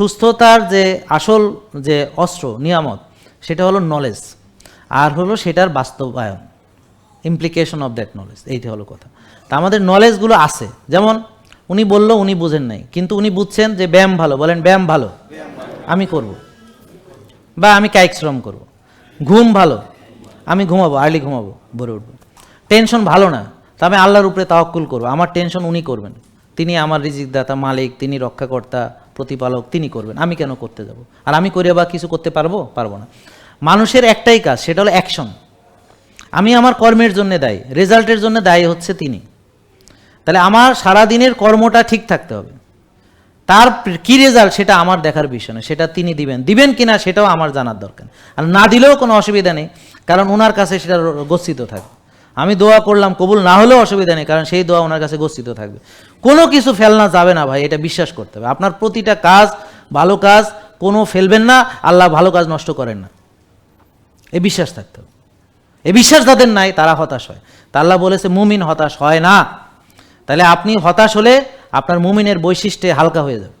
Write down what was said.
সুস্থতার যে আসল যে অস্ত্র, নিয়ামত, সেটা হলো নলেজ আর হলো সেটার বাস্তবায়ন ইমপ্লিকেশন অফ দ্যাট নলেজ এইটা হলো কথা। তা আমাদের নলেজগুলো আছে। যেমন, উনি বলল, উনি বুঝেন নাই, কিন্তু উনি বুঝছেন যে ব্যায়াম ভালো, বলেন ব্যায়াম ভালো, আমি করব, বা আমি কায়িক শ্রম করব, ঘুম ভালো, আমি ঘুমাবো আর্লি ঘুমাবো, ভরে উঠবো। টেনশন ভালো না তা আমি আল্লাহর উপরে তাওয়াক্কুল করব, আমার টেনশন উনি করবেন। তিনি আমার রিজিকদাতা, মালিক, তিনি রক্ষাকর্তা প্রতিপালক তিনি করবেন। আমি কেন করতে যাব? আর আমি করে বা কিছু করতে পারব? পারব না। মানুষের একটাই কাজ, সেটা হলো অ্যাকশন আমি আমার কর্মের জন্য দায়ী রেজাল্টের জন্য দায়ী হচ্ছে তিনি। তাহলে আমার সারা দিনের কর্মটা ঠিক থাকতে হবে। তার কি রেজাল্ট সেটা আমার দেখার বিষয় না সেটা তিনি দিবেন। দিবেন কিনা সেটাও আমার জানার দরকার। আর না দিলেও কোনো অসুবিধা নেই, কারণ ওনার কাছে সেটা গচ্ছিত থাকবে। আমি দোয়া করলাম, কবুল না হলেও অসুবিধা নেই, কারণ সেই দোয়া ওনার কাছে গচ্ছিত থাকবে। কোনো কিছু ফেলনা যাবে না ভাই, এটা বিশ্বাস করতে হবে। আপনার প্রতিটা কাজ ভালো কাজ, কোনো ফেলবেন না, আল্লাহ ভালো কাজ নষ্ট করেন না। এ বিশ্বাস থাকতে হবে। এই বিশ্বাস যাদের নাই, তারা হতাশ হয়। তা আল্লাহ বলেছে, মুমিন হতাশ হয় না। তাহলে আপনি হতাশ হলে আপনার মুমিনের বৈশিষ্ট্যে হালকা হয়ে যাবে।